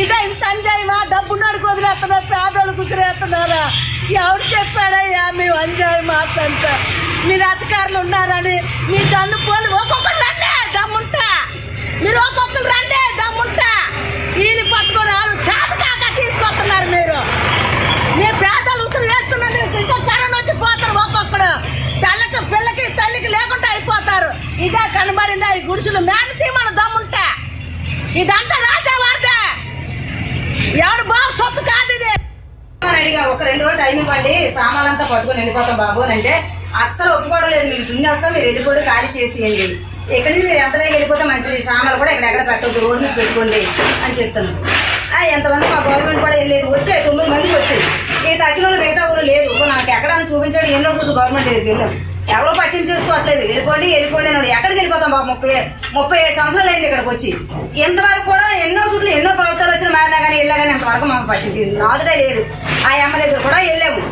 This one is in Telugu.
ఇదే ఇంత అంజాయమా డబ్బున్నాడు వదిలేస్తున్నారు పేదోళ్ళు కుదిరేస్తున్నారా ఎవడు చెప్పాడయ్యా మేము అంజాయి మాట్లాడతా మీరు అధికారులు ఉన్నారని మీ దన్ను పోలు ఒక్కొక్కరు రండి దమ్ముంటా. మీరు ఒక్కొక్కరు రండి దమ్ముంటా. ఈయన పట్టుకొని వాళ్ళు చేత తీసుకొస్తున్నారు మీరు. మీ పేదలు ఉసురు వేసుకున్నది ఇంకా కరోనా వచ్చి పోతారు ఒక్కొక్కడు. పిల్లకి పిల్లకి తల్లికి లేకుండా అయిపోతారు. ఇదే కనబడిందా ఈ గుడిసెలు? మేనతీ మన దమ్ముంటా. ఇదంతా రాజా ఎవడు బాబు సొత్తు కాదు ఇది. అడిగా ఒక రెండు రోజులు టైం ఇవ్వండి సామాన్లంతా పట్టుకొని వెళ్ళిపోతాం బాబు అని అంటే అస్సలు ఒప్పుకోవడం లేదు మీకు దున్ని వస్తాం మీరు వెళ్ళిపోయి ఖాళీ చేసేయండి. ఎక్కడి నుంచి మీరు ఎంత వేగ వెళ్ళిపోతే మంచిది సామాన్లు కూడా ఇక్కడ ఎక్కడ పెట్టొద్దు రోడ్డు మీద పెట్టుకోండి అని చెప్తాను. ఎంతమంది మా గవర్నమెంట్ కూడా వెళ్ళేది వచ్చాయి తొమ్మిది మందికి వచ్చాయి. ఈ తగ్గిన వాళ్ళు మిగతా ఊరు లేదు. ఇప్పుడు నాకు ఎక్కడన్నా చూపించాడు ఎన్నో రోజులు గవర్నమెంట్ దగ్గరికి వెళ్ళాం. ఎవరు పట్టించేసుకోవట్లేదు వెళ్ళిపోండి వెళ్ళిపోండి అని ఎక్కడికి వెళ్ళిపోతాం బాబు? ముప్పై ముప్పై ఐదు సంవత్సరాలు అయింది ఇక్కడికి వచ్చి. ఇంతవరకు కూడా ఎన్నో చుట్లు ఎన్నో కానీ ఇంతవరకు మాకు నాదుడే లేడు ఆ అమ్మ దగ్గర కూడా వెళ్ళాము.